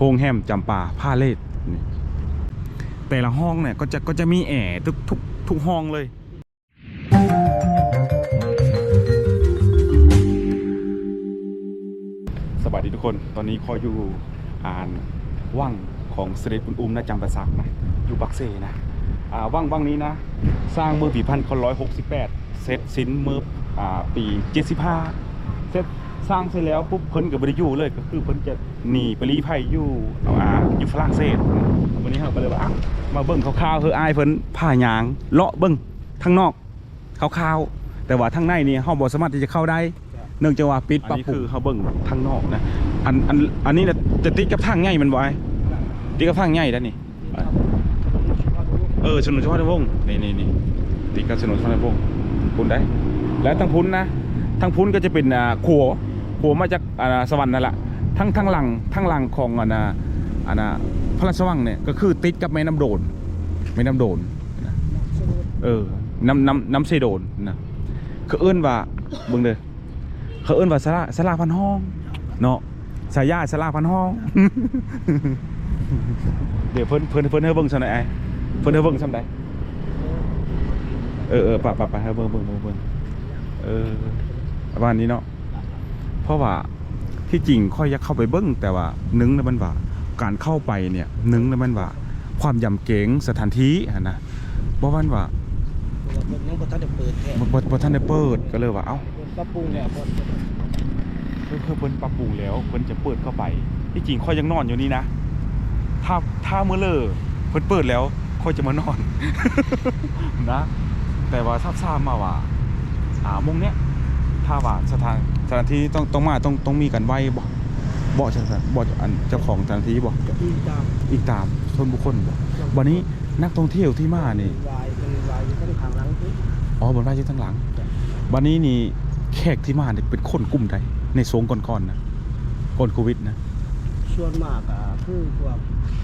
โฮงแฮมจำปาผ้าเล่แต่ละห้องเนี่ยก็จะก็จะมีแอร์ทุกทุกทุกห้องเลย สวัสดีทุกคนตอนนี้คอยอยู่อ่านว่างของเสด็จคุณอุ้มนะจำปาสักนะอยู่ปักเซนะอ่าว่างว่างนี้นะ สร้างเมื่อปีพันร้อยหกสิบแปดเสร็จสิ้นเมื่ออ่าปีเจ็ดสิบห้าเสร็จ สร้างเสร็จแล้วปุ๊บเพิ่นกับบริยูเลยก็คือเพิ่นจะหนีไปรีภัยอยู่อ่าอยู่ฝรั่งเศสวันนี้เราก็เลยว่าอะมาเบิ่งคร่าวๆคืออายเพิ่นผ่ายางเลาะเบิ่งข้างนอกคร่าวๆแต่ว่าทางในนี่เฮาบ่สามารถที่จะเข้าได้ เนื่องจากว่าปิดปรับปรุงคือเฮาเบิ่งทางนอกนะอันอันอันนี้น่ะจะติดกับทางใหญ่มันบ่ไอ้ติดกับทางใหญ่ด้านนี่เออถนนเฉพาะในวงศ์นี่นี่นี่ติดกับถนนเฉพาะในวงศ์พุนได้ แล้วทางพุนนะทางพุนก็จะเป็นอ่าขัว ขัวมาจากอ่าสวรรค์นั่นแหละทั้งทั้งหลังทั้งหลังของอ่านะอ่านะพระราชวังเนี่ยก็คือติดกับแม่น้ำโดนแม่น้ำโดนเออน้ำน้ำน้ำเซโดนนะเขาเอิ้นว่าเบิ่งเด้อเขาเอิ้นว่าสลาสลาพันห้องเนาะสายาสลาพันห้อง เดี๋ยวเพิ่นเพิ่นเพิ่นให้เบิ่งซั่นไอ้เพิ่นให้เบิ่งซ้ำใดเออเออปะปะปะให้เบิ่งเบิ่งเบิ่งเบิ่งเออประมาณนี้เนาะ เพราะว่าที่จริงค่อยอยากเข้าไปเบิ่งแต่ว่าหนึงแล้วมันว่าการเข้าไปเนี่ยหนึงแล้วมันว่าความยำเก๋งสถานที่หั่นนะบ่ว่ามันว่ายังบ่ทันได้เปิดแท้บ่บ่บ่ทันได้เปิดก็เลยว่าเอ้าปรับปรุงแล้วบ่เพิ่นเพิ่นเพิ่นปรับปรุงแล้วเพิ่นจะเปิดเข้าไป ที่จริงค่อยยังนอนอยู่นี่นะถ้าถ้ามื้อเลอเพิ่นเปิดแล้วค่อยจะมานอน นะ แต่ว่าทราบทราบมาว่าอ่าโมงเนี้ยถ้าว่าสถาน สถานที่ต้องต้องมาต้องต้องมีกันไว้บ่บ่ใช่ครับบ่อันเจ้าของสถานที่บ่ก็อีตามอีกตามชนบุคคลบ่วันนี้นักท่องเที่ยวที่มานี่วายเป็นวายอยู่ข้างข้างหลังนี่อ๋อบนไร่อยู่ทั้งหลังวันนี้นี่แขกที่มาเนี่ยเป็นคนกลุ่มใดในสงก่อนๆนะก่อนโควิดนะส่วนมากอะคือพวก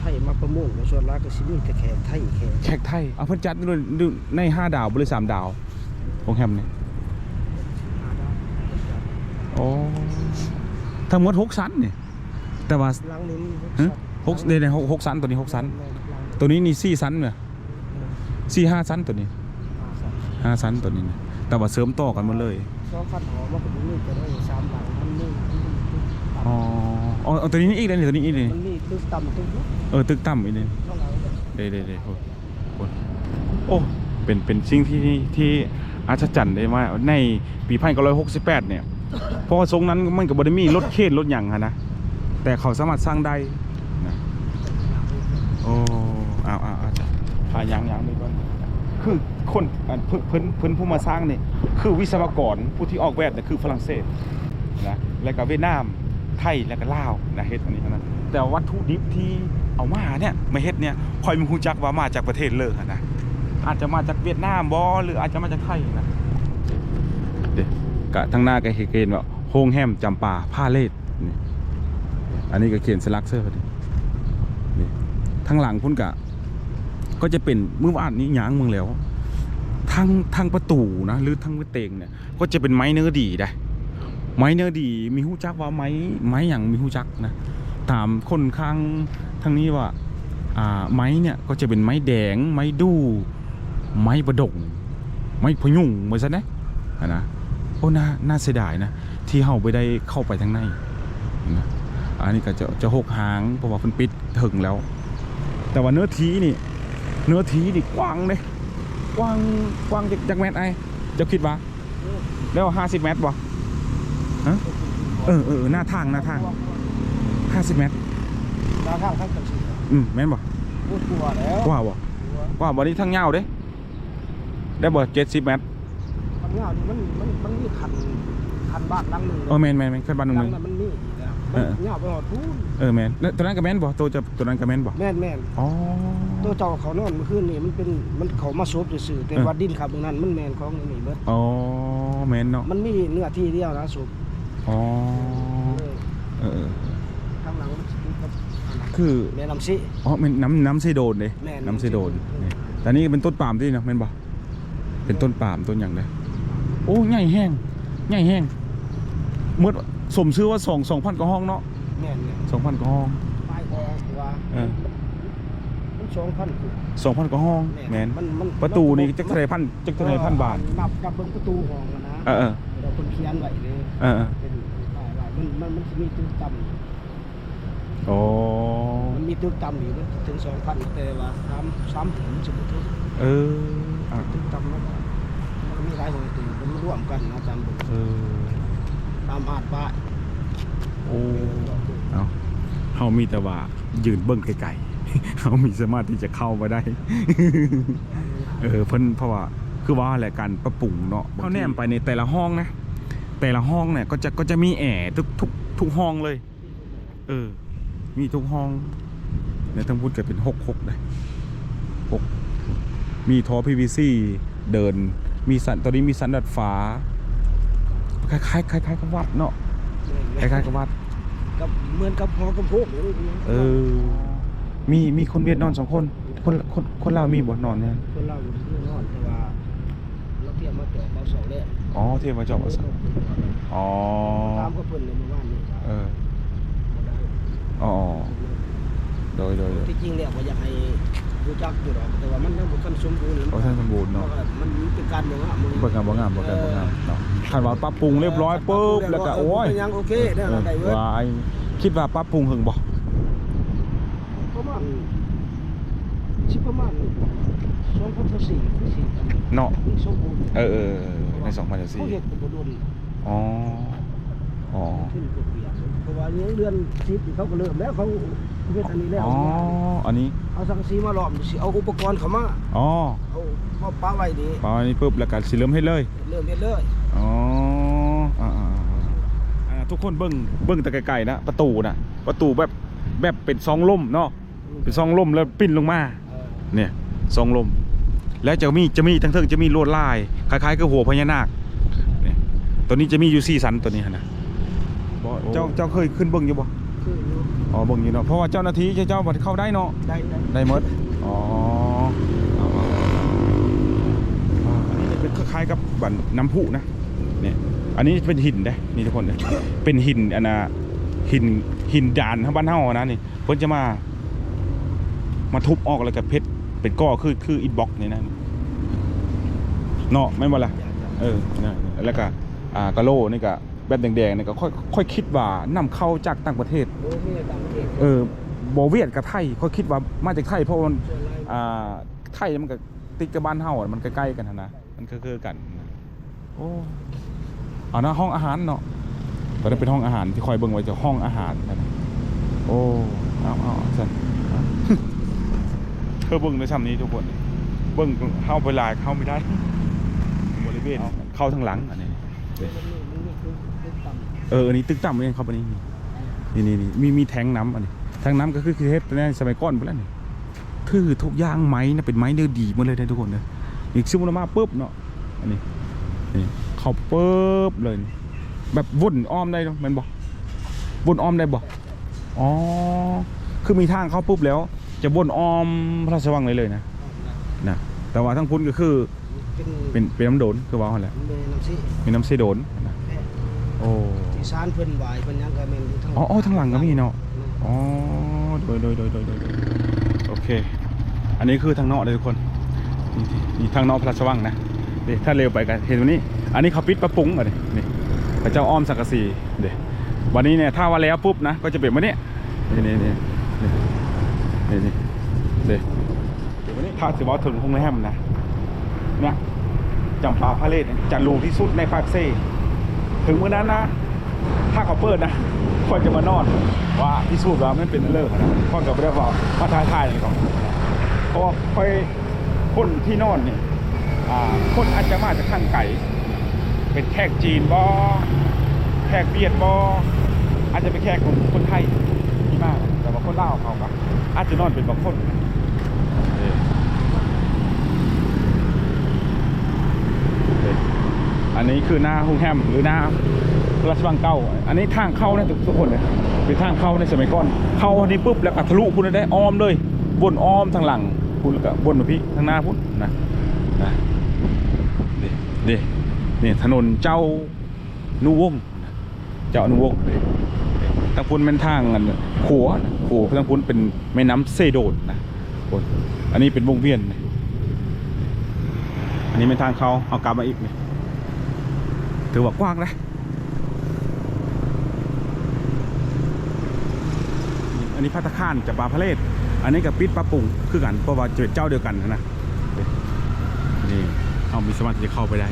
ไทยมาประมงส่วนหลายก็สิมีแต่แขกไทยแขกแขกไทยเอาเพิ่นจัดด้วยในห้าดาวบริสามดาวโรงแรมเนี่ยหาดาว อ๋อทั้งหมดหกชั้นเนี่ยแต่ว่าหลังนี้ฮะหกในในหกหกชั้นตัวนี้หกชั้น ตัวนี้นี่สี่ชั้นเนี่ยสี่ห้าชั้นตัวนี้ห้าชั้นตัวนี้นะแต่ว่าเสริมต่อกันหมดเลยสองคันหอมันก็มีก็ได้สามหลังมันมีอ๋ออ๋อเอาตัวนี้อีกเลยนี่ตัวนี้อีกเลยมันมีตึกต่ำตึกเออตึกต่ำอีกเลยข้างหลังเด้เด้เด้โอ้โหโอ้เป็นเป็นสิ่งที่ที่อัศจรรย์ได้มากในปีพันเก้าร้อยหกสิบแปดเนี่ย เพราะว่าทรงนั้นมันกับบไดมีรถเคนรถหยังอะนะแต่เขาสามารถสร้างได้นะโอ้เอาเอาเอาพายังยังไปก่อนคือคนอันเพิ่นเพิ่นเพิ่นผู้มาสร้างเนี่ยคือวิศวกรผู้ที่ออกแบบเนี่ยคือฝรั่งเศสนะแล้วก็เวียดนามไทยแล้วก็ลาวนะเฮ็ดอันนี้นั้นแต่วัตถุดิบที่เอามาเนี่ยมาเฮ็ดเนี่ยคอยมีฮู้จักว่ามาจากประเทศเลยอนะอาจจะมาจากเวียดนามบ่หรืออาจจะมาจากไทยนะ กะทางหน้าก็เห็นว่าโฮงแฮมจำปาผ้าเลดอันนี้ก็เขียนสลักเสื้อพอดีนี่ทางหลังพุ่นกะ ก็จะเป็นเมื่อวานนี้หยางเมืองแล้วทางทางประตูนะหรือทางเตงเนี่ยก็จะเป็นไม้เนื้อดีได้ไม้เนื้อดีมีหู้จักว่าไม้ไม้อย่างมีหู้จักนะถามคนข้างทางนี้ว่าอ่าไม้เนี่ยก็จะเป็นไม้แดงไม้ดู ไม้ประดงไม้พยุงเหมือนซะนะอะนะ โอ้น่าน่าเสียดายนะ ที่เฮาไปได้เข้าไปทางในนะอันนี้ก็จะจะหกหางเพราะว่าเพิ่นปิดถึงแล้ว แต่ว่าเนื้อทีนี่ เนื้อทีนี่กว้างเลยกว้างกว้างจากจากเมตรไอ้เจ้าคิดว่าแล้วห้าสิบเมตรบ่ฮะเออเออเออหน้าทางหน้าทางห้าสิบเมตรหน้าทางทั้งกันสิอืมแม่นบ่พูดกลัวแล้วกว่าบ่กว่าบ่นี้ทั้งยาวเด้ได้บ่เจ็ดสิบเมตร ทำงานนี่มันมันมันมีคันคันบ้านหลังหนึงเออแม่นแม่นแม่นขึ้นบ้านหนึ่งหหลันึ่งงนั้นมันมีแล้วเออมันยาวไปหอดพูนเออแม่นแล้วตัวนั้นก็แม่นบ่ตัวจะตัวนั้นก็แม่นบ่แม่นแม่นอ๋อ ตัวเจ้าเขานอนเมื่อคืนนี่มันเป็นมันเขามาซบซื่อๆแต่เออ ว่าดินครับตรงนั้นมันแม่นของนี่เบิดอ๋อแม่นเนาะมันมีเนื้อที่เดียวนะศพอ๋อเลยเออเออข้างหลังมันสิกับอันนั้นคือแม่น้ำซิ อ๋อแม่นน้ำน้ำไซโดนเด้แม่นน้ำไซโดน นี่แต่นี่เป็นต้นปาล์มที่เนาะแม่นบ่เป็นต้นปาล์มต้นหยังเด้ โอ้ใหญ่แห้งใหญ่แห้งเมื่อสมชื่อว่าสองสองพันกว่าห้องเนาะแม่นเนี่ยสองพันกว่าห้องป้ายหอว่าเออมันสองพันคือสองพันกว่าห้องแมนมันมันประตูนี่จักเท่าไหรพันจักเท่าไหรพันบาทนับนับเบิ่งประตูห้องอะนะเออเออเราคนเขียนไว้เลยเออเออเป็นลายลายมันมันมันสิมีตึกต่ำโอ้มันมีตึกต่ำอยู่มันถึงสองพันแต่ว่าสามสามถึงสมมติเอออะตึกต่ำแล้วก็มันก็มี หลายห้องตึกมันร่วมกันนะตามเบิ่งเออตามอาดป้ายโอ้เอาเฮามีแต่ว่ายืนเบิ่งไกลๆ เฮามีสามารถที่จะเข้ามาได้ เออเพิ่นเพราะว่าคือว่าแหละการปรับปรุงเนาะเขาแนมไปในแต่ละห้องนะ แต่ละห้องเนี่ยก็จะก็จะมีแอร์ทุกทุกทุกห้องเลย เออ มีทุกห้องในทั้งพูดกันเป็นหกหกเลยหกมีท่อ PVC เดิน มีสันตอนนี้มีสันดัดฟ้าคล้ายๆคล้ายๆคล้ายๆกับวัดเนาะคล้ายๆกับวัดกับเหมือนกับหอกำโพงเลยเออ มีมีคนเวียดนอนสองคน คนคนคนลาวมีบ่นอนเนี่ยคนเราอยู่ที่นอนแต่ว่าเราเตรียมมาจอดเราสองแรกอ๋อเที่ยวมาจอบมาสักอ๋อตามก็เพิ่นเลยเมื่อวานนี้เอออ๋อโดยโดยโดยที่จริงเนี่ยว่าอยากให้ รู้จักอยู่หรอกแต่ว่ามันยังบ่ทันสมบูรณ์โอ้ท่านสมบูรณ์เนาะมันเป็นการเมืองอะมึงบ่งามบ่งามบ่งามบ่งามเนาะคันว่าปรับปรุงเรียบร้อยปุ๊บแล้วก็โอ้ยยังโอเคได้เออได้เว้ยว่าไอ้คิดว่าปรับปรุงหึงบ่ประมาณสิประมาณ2004คือสิเนาะนี่สมบูรณ์เออเออเออในเขาเฮ็ด2014ก็บ่โดนอ๋ออ๋อขึ้นกดเปลี่ยนเพราะว่ายังเดือน10เขาก็เริ่มแล้วเขา เฮ็ดอันนี้แล้วอ๋อ อันนี้ เอาสังกะสีมาล้อมสิเอาอุปกรณ์เข้ามาอ๋อเอามาป้าไว้นี่พออันนี้ปุ๊บแล้วก็สิเริ่มเฮ็ดเลย เริ่มเฮ็ดเลยอ๋ออ่าอ่าอ่าอ่าทุกคนเบิ้งเบิ้งแต่ไกลๆนะประตูนะประตูแบบแบบเป็นซองล่มเนาะ เป็นซองล่มแล้วปิ้นลงมา เออเนี่ยซองล่มแล้วจะมีจะมีทั้งเทิงจะมีลวดลายคล้ายๆกับหัวพญานาคเนี่ยตัวนี้จะมีอยู่สี่สันตัวนี้นะบ่เจ้าเจ้าเคยขึ้นเบิ้งอยู่บ่คื ออยู่อ๋อเบิ้งอยู่เนาะเพราะว่าเจ้าหน้าที่เจ้าบัดเข้าได้เนาะได้ได้ได้หมดอ๋อเอาเอาเอาอันนี้จะเป็นคล้ายๆกับบันน้ำพุนะเนี่ยอันนี้เป็นหินเด้นี่ทุกคนเนี่ยเป็นหินอันน่ะหินหินดานทางบ้านเฮาอะนะนี่เพิ่นจะมา มาทุบออกแล้วก็เพชรเป็นก้อคือคืออิฐบล็อกนี่นะเนาะแม่นบ่ล่ะเออนะแล้วก็อ่ากะโหลนี่ก็ แบบแดงๆนี่ก็ค่อยค่อยคิดว่านำเข้าจากต่างประเทศโอ้มีต่างประเทศเออบ่เวียดกับไทยค่อยคิดว่ามาจากไทยเพราะว่ามันส่วนไรอ่าไทยมันก็ติดกับบ้านเฮาอะมันใกล้ๆกันหั้นนะมันก็คือกันนะโอ้เอานะห้องอาหารเนาะตอนนั้นเป็นห้องอาหารที่คอยเบิ่งไว้จะห้องอาหารนะโอ้เอาเอาเอาสั่นเอาเธอเบิ่งในซ้ำนี้ทุกคน เบิ่งเข้าไปหลายเข้าไม่ได้บริเวณเข้าทางหลังอันนี้ มันมีคือคือต่ำ เอออันนี้ตึกต่ำเองครับอันนี้นี่นี่นี่มีมีแทงน้ำอันนี้แทงน้ำก็คือคือเฮ็ดในสมัยก่อนไปแล้วนี่คือทุกอย่างไม้นะเป็นไม้เนื้อดีหมดเลยนะทุกคนเนยนี่ซึมลงมาปุ๊บเนาะอันนี้นี่เข้าปุ๊บเลยนี่แบบวนอ้อมได้เนาะแมันบอกวนอ้อมได้บอกอ๋อคือมีทางเข้าปุ๊บแล้ว จะวนอ้อมพระราชวังเลยเลยนะนะแต่ว่าทั้งพุ้นก็คือเป็นเป็นเป็นน้ำโดนคือว่าหั่นแหละเป็นน้ำซีเป็นน้ำเสโดนนะ โอ้ที่ซานเพิ่นไหวเพิ่นหยังก็แม่นอยู่ทั้งอ๋ออ๋อทางหลังก็มีเนาะอ๋อโดยโดยโดยโดยโดยโดยโอเค อันนี้คือทางนอกเลยทุกคนนี่ที่นี่ทางนอกพระราชวังนะนี่ถ้าเร็วไปกันเห็นวันนี้ อันนี้เขาปิดปรับปรุงอะดินี่พระเจ้าอ้อมสังกะสีเดี๋ยววันนี้เนี่ยถ้าว่าแล้วปุ๊บนะก็จะเป็นวันนี้นี่นี่นี่นี่นี่นี่เดี๋ยวเดี๋ยววันนี้ถ้าถือว่าถึงโรงแรมนะเนี่ยจำปาพาเลทเนี่ยจะรูที่สุดในภาคเซ ถึงมื้อนั้นนะ ถ้าเขาเปิดนะค่อยจะมานอนว่าพิสูจน์ว่าไม่เป็นเลิกนะค่อยกับเรียกว่ามาท้าทายเลยครับเพราะว่าค่อยคนที่นอนนี่คนอาจจะมาจากข้างไก่ เป็นแขกจีนบอแขกเวียดบออาจจะเป็นแขกของคนไทยที่มากแต่ว่าคนเล่าเขาก็อาจจะนอนเป็นบางคนเออเอออั นนี้คือหน้าโรงแรมหรือหน้าราชวังเก่าอันนี้ทางเข้านะทุกคนเลยเป็นทางเข้าในสมัยก่อน เข้าอันนี้ปุ๊บแล้วก็ทะลุพุ่นได้อ้อมเลยวนอ้อมทางหลังพุ่นแล้วก็วนมาพี่ทางหน้าพุ่นนะนะเด็เนี่ถนนเจ้านุวงเจ้าอนุวงศ์ทางพุ่นเป็นทางอันขัวนะโอ้ทางพุ้นเป็นแม่น้ำเซโดนนะคนอันนี้เป็นวงเวียน อันนี้เป็นทางเขาเอากลับมาอีกเนี่ย ถือว่ากว้างนะอันนี้พัตคารจะปลาพะเลศอันนี้กับปิดปลาปุงคือกันเพราะว่าจะเป็นเจ้าเดียวกันนะนี่เอามีสมารถที่จะเข้าไปได้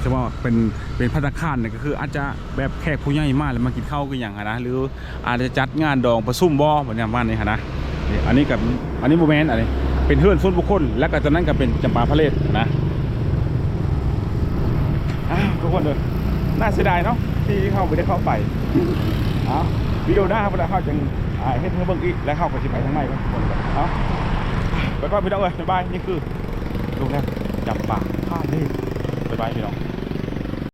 ใช่ว่าเป็นเป็นพัตคารเนี่ยก็คืออาจจะแบบแขกผู้ใหญ่มากแล้วมากินข้าวกันอย่างนะหรืออาจจะจัดงานดองประซุ่มบ่อแบบนี้บ้านนี้นะนี่อันนี้กับอันนี้โมเมนต์อันนี้เป็นเฮือนส่วนบุคคลแล้วก็จากนั้นก็เป็นจำปาพระเลศนะ ทุกคนเลยน่าเสียดายเนาะที่เข้าไปได้เข้าไปเอาวิดีโอหน้าเวลาเข้าจังให้เฮ็ดเพื่อเบิ่งอีกแล้วเข้าไปสิไปทางไหนกันเอาไปก่อนพี่น้องเอ้ยบ๊ายบายนี่คือโรงแรมจับปากผ้าเล่บ๊ายบายพี่น้อง